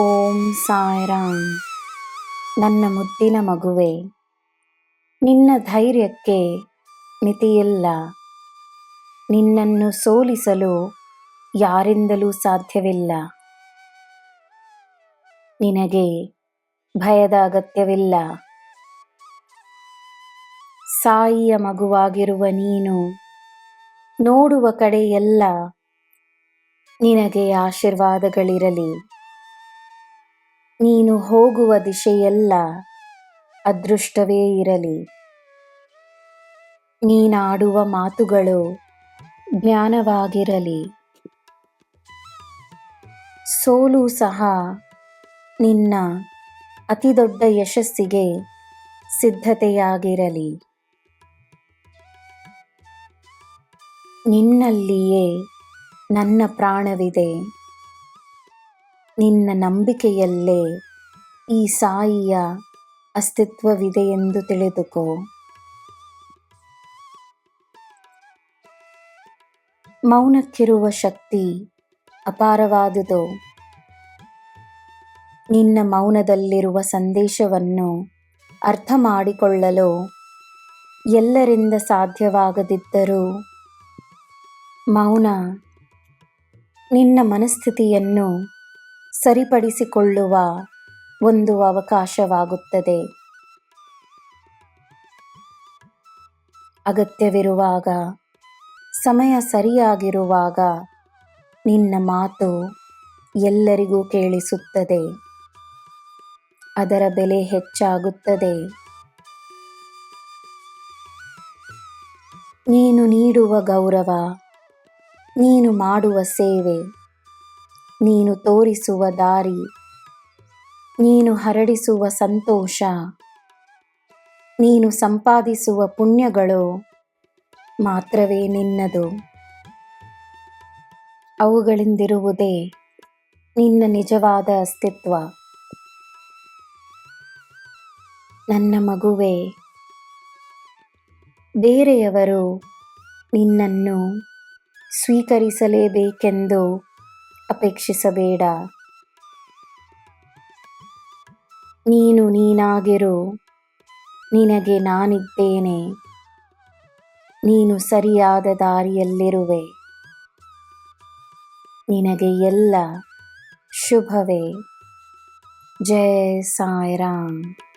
ಓಂ ಸಾಯಿರಾಮ್. ನನ್ನ ಮುದ್ದಿನ ಮಗುವೆ, ನಿನ್ನ ಧೈರ್ಯಕ್ಕೆ ಮಿತಿಯಿಲ್ಲ. ನಿನ್ನನ್ನು ಸೋಲಿಸಲು ಯಾರಿಂದಲೂ ಸಾಧ್ಯವಿಲ್ಲ. ನಿನಗೆ ಭಯದ ಅಗತ್ಯವಿಲ್ಲ. ಸಾಯಿಯ ಮಗುವಾಗಿರುವ ನೀನು ನೋಡುವ ಕಡೆಯೆಲ್ಲ. ನಿನಗೆ ಆಶೀರ್ವಾದಗಳಿರಲಿ. ನೀನು ಹೋಗುವ ದಿಶೆಯೆಲ್ಲ ಅದೃಷ್ಟವೇ ಇರಲಿ. ನೀನಾಡುವ ಮಾತುಗಳು ಜ್ಞಾನವಾಗಿರಲಿ. ಸೋಲು ಸಹ ನಿನ್ನ ಅತಿದೊಡ್ಡ ಯಶಸ್ಸಿಗೆ ಸಿದ್ಧತೆಯಾಗಿರಲಿ. ನಿನ್ನಲ್ಲಿಯೇ ನನ್ನ ಪ್ರಾಣವಿದೆ. ನಿನ್ನ ನಂಬಿಕೆಯಲ್ಲೇ ಈ ಸಾಯಿಯ ಅಸ್ತಿತ್ವವಿದೆ ಎಂದು ತಿಳಿದುಕೋ. ಮೌನಕ್ಕಿರುವ ಶಕ್ತಿ ಅಪಾರವಾದುದು. ನಿನ್ನ ಮೌನದಲ್ಲಿರುವ ಸಂದೇಶವನ್ನು ಅರ್ಥ ಮಾಡಿಕೊಳ್ಳಲು ಎಲ್ಲರಿಂದ ಸಾಧ್ಯವಾಗದಿದ್ದರೂ ಮೌನ ನಿನ್ನ ಮನಸ್ಥಿತಿಯನ್ನು ಸರಿಪಡಿಸಿಕೊಳ್ಳುವ ಒಂದು ಅವಕಾಶವಾಗುತ್ತದೆ. ಅಗತ್ಯವಿರುವಾಗ, ಸಮಯ ಸರಿಯಾಗಿರುವಾಗ ನಿನ್ನ ಮಾತು ಎಲ್ಲರಿಗೂ ಕೇಳಿಸುತ್ತದೆ. ಅದರ ಬೆಲೆ ಹೆಚ್ಚಾಗುತ್ತದೆ. ನೀನು ನೀಡುವ ಗೌರವ, ನೀನು ಮಾಡುವ ಸೇವೆ ನೀನು ತೋರಿಸುವ ದಾರಿ, ನೀನು ಹರಡಿಸುವ ಸಂತೋಷ, ನೀನು ಸಂಪಾದಿಸುವ ಪುಣ್ಯಗಳು ಮಾತ್ರವೇ ನಿನ್ನದು. ಅವುಗಳಿಂದಿರುವುದೇ ನಿನ್ನ ನಿಜವಾದ ಅಸ್ತಿತ್ವ. ನನ್ನ ಮಗುವೆ, ಬೇರೆಯವರು ನಿನ್ನನ್ನು ಸ್ವೀಕರಿಸಲೇಬೇಕೆಂದು ಅಪೇಕ್ಷಿಸಬೇಡ. ನೀನು ನೀನಾಗಿರು ನಿನಗೆ ನಾನಿದ್ದೇನೆ. ನೀನು ಸರಿಯಾದ ದಾರಿಯಲ್ಲಿರುವೆ. ನಿನಗೆ ಎಲ್ಲ ಶುಭವೇ. ಜಯ ಸಾಯಿರಾಮ್.